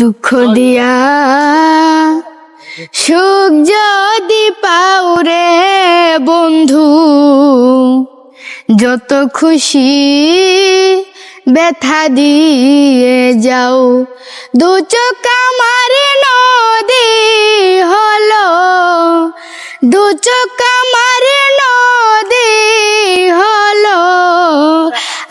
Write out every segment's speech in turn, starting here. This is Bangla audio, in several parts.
দুঃখ দিয়া সুখ যদি পাউরে বন্ধু, যত খুশি ব্যথা দিয়ে যাও। দু চোখ আমার নদী হলো, দু চোখ আমার নদী হলো।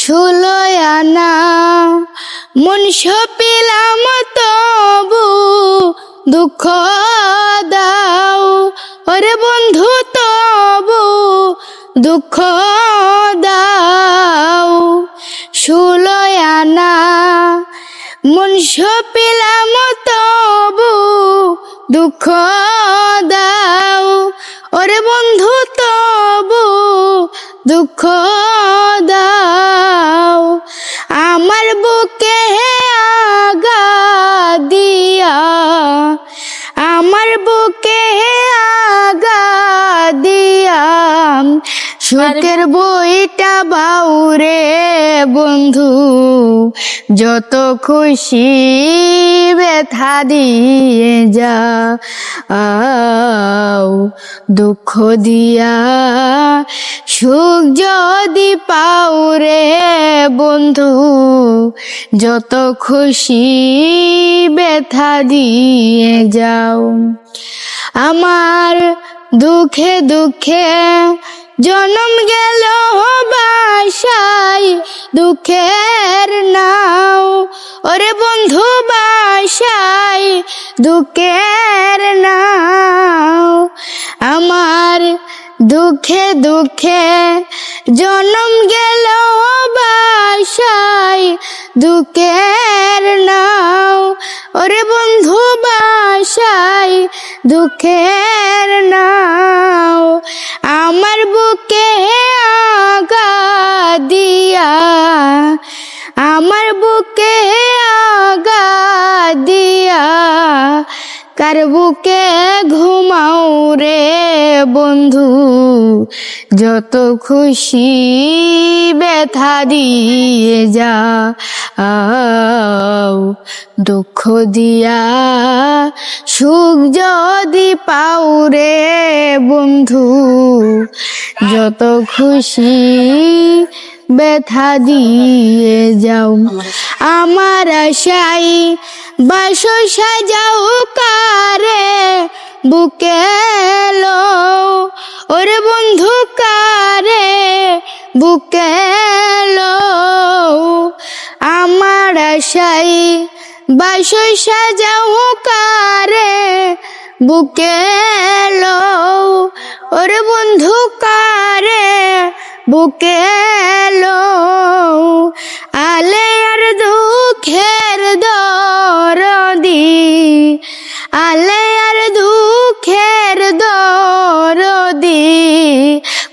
ষোলোয় আনা মনুষ পেলাম তবু দুঃখ দাও। ওরে বন্ধু, তবু দুঃখ দাও। ষোলোয় আনা মনুষ পেলাম তবু দুঃখ দাও। ওরে বন্ধু, তবু দুঃখ দাও। সুখের বইটা বাউরে বন্ধু, যত খুশি ব্যথা দিয়ে যা আও দুঃখ দিয়া সুখ যদি পাউরে বন্ধু, যত খুশি ব্যথা দিয়ে যাও। আমার দুঃখে দুঃখে জনম গেল বাসায়, দুঃখের নাও। ওরে বন্ধু বাসায়, দুঃখের নাও। আমার দুঃখে দুঃখে জনম গেল বাসায়, দুঃখের নাও। ওরে বন্ধু বাসায়, দুঃখের নাও। আমার বুকে আগা দিয়া আমার বুকে আগা দিয়া কার বুকে ঘুমাও যত খুশি ব্যথা দিয়ে যা, আও দুঃখ দিয়া সুখ যদি পাও রে বন্ধু, যত খুশি ব্যথা দিয়ে যাও। আমার আশাই বাসো সাজাও কারে, বুকে লো বুকে আমার আশাই বাসই সাজাও কারে। বুকে ওর বন্ধু কারে? বুকে লো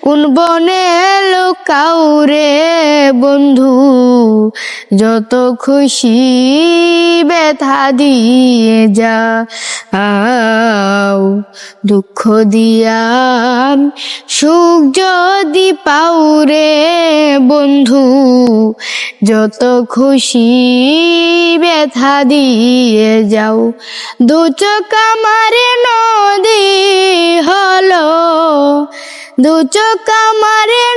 কোন বনে লোকাও বন্ধু? যত খুশি ব্যথা দিয়ে যা আও দুঃখ দিয়া সুখ যদি পাও রে বন্ধু? যত খুশি ব্যথা দিয়ে যাও, দু চোখ আমার নদী হলো। দু চোখ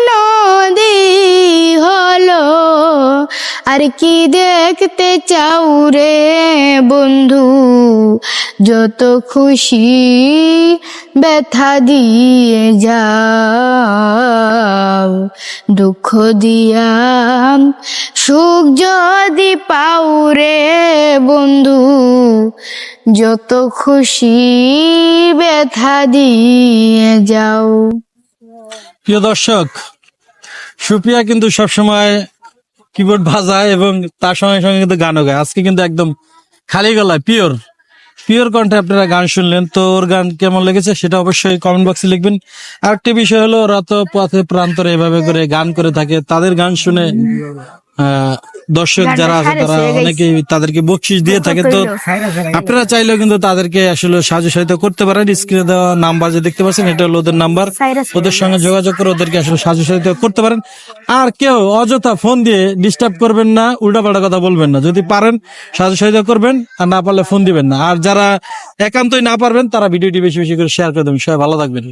নদী হলো। আর কি দেখতে চাও রে বন্ধু? যত খুশি ব্যথা দিয়ে যাও। দুঃখ দিয়া সুখ যদি পাও রে বন্ধু, যত খুশি ব্যথা দিয়ে যাও। প্রিয় দর্শক, সুপ্রিয়া কিন্তু সবসময় কিবোর্ড বাজায় এবং তার সঙ্গে সঙ্গে কিন্তু গানও গায়। আজকে কিন্তু একদম খালি গলায় পিওর পিওর কণ্ঠে আপনারা গান শুনলেন। তো ওর গান কেমন লেগেছে সেটা অবশ্যই কমেন্ট বক্সে লিখবেন। আরেকটি বিষয় হলো ওরা তো পথে প্রান্তরে এভাবে করে গান করে থাকে। তাদের গান শুনে দর্শক যারা আছে তারা অনেকেই তাদেরকে বকশিস দিয়ে থাকে তো আপনারা চাইলেও কিন্তু তাদেরকে আসলে সাহায্য সহায়তা করতে পারেন। স্ক্রিনে দেওয়া নাম্বার যে দেখতে পাচ্ছেন এটা হলো ওদের নাম্বার। ওদের সঙ্গে যোগাযোগ করে ওদেরকে আসলে সাহায্য সহায়তা করতে পারেন। আর কেউ অযথা ফোন দিয়ে ডিস্টার্ব করবেন না উল্টাপাল্টা কথা বলবেন না। যদি পারেন সাহায্য সহায়তা করবেন আর না পারলে ফোন দিবেন না। আর যারা একান্তই না পারবেন তারা ভিডিওটি বেশি বেশি করে শেয়ার করে দেবেন। সবাই ভালো থাকবেন।